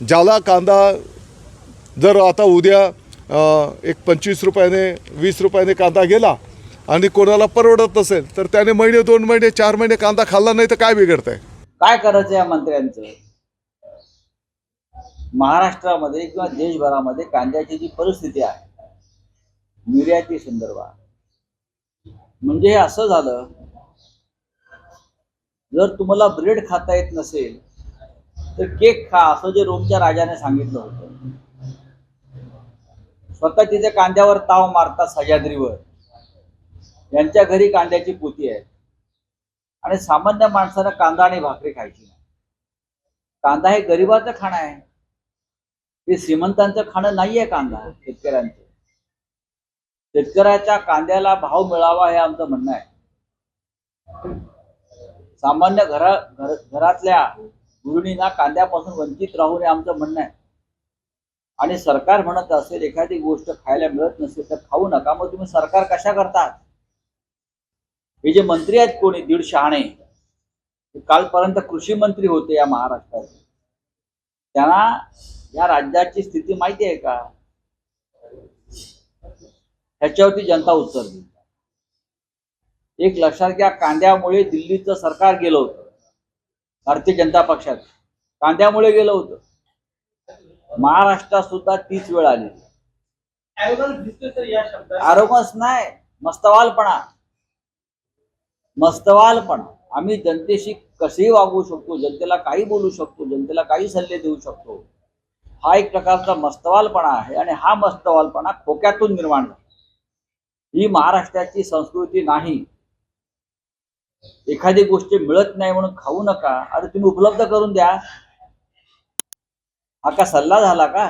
ज्याला कांदा जर आता उद्या एक पंचवीस रुपयाने वीस रुपयाने कांदा गेला आणि कोणाला परवडत नसेल तर त्याने महिने दोन महिने चार महिने कांदा खाल्ला नाही तर काय बिघडत आहे काय करायचं या मंत्र्यांचं? महाराष्ट्रामध्ये किंवा देशभरामध्ये कांद्याची जी परिस्थिती आहे निर्याती संदर्भात. म्हणजे हे असं झालं जर तुम्हाला ब्रेड खाता येत नसेल तर केक खा असं जे रोमच्या राजाने सांगितलं होतं. स्वतः तिच्या कांद्यावर ताव मारतात सह्याद्रीवर. यांच्या घरी कांद्याची पोती आहे आणि सामान्य माणसानं कांदा आणि भाकरी खायची नाही. कांदा हे गरिबाचं खाणं आहे. ते श्रीमंतांचं खाणं नाहीये कांदा शेतकऱ्यांचं. शेतकऱ्याच्या कांद्याला भाव मिळावा हे आमचं म्हणणं आहे. सामान्य घरा घर घरातल्या गृहिणींना कांद्यापासून वंचित राहू नये आमचं म्हणणं आहे. आणि सरकार म्हणत असेल एखादी गोष्ट खायला मिळत नसेल तर खाऊ नका. मग तुम्ही सरकार कशा करतात? हे जे मंत्री आहेत कोणी दीड शहाणे कालपर्यंत कृषी मंत्री होते या महाराष्ट्रात त्यांना या राज्याची स्थिती माहिती आहे का? ह्याच्यावरती जनता उत्तर दिली एक लक्षात घ्या कांद्यामुळे दिल्लीचं सरकार गेलं होतं. भारतीय जनता पक्षात. कांद्यामुळे गेलं होतं. महाराष्ट्रात सुद्धा तीच वेळ आली. आरोगन्स नाही मस्तवालपणा. मस्तवालपणा. आम्ही जनतेशी कसेही वागू शकतो जनतेला काही बोलू शकतो जनतेला काही सल्ले देऊ शकतो. हा एक प्रकारचा मस्तवालपणा आहे आणि हा मस्तवालपणा खोक्यातून निर्माण झाला. ही महाराष्ट्राची संस्कृती नाही एखादी गोष्ट मिळत नाही म्हणून खाऊ नका. अरे तुम्ही उपलब्ध करून द्या. हा का सल्ला झाला का?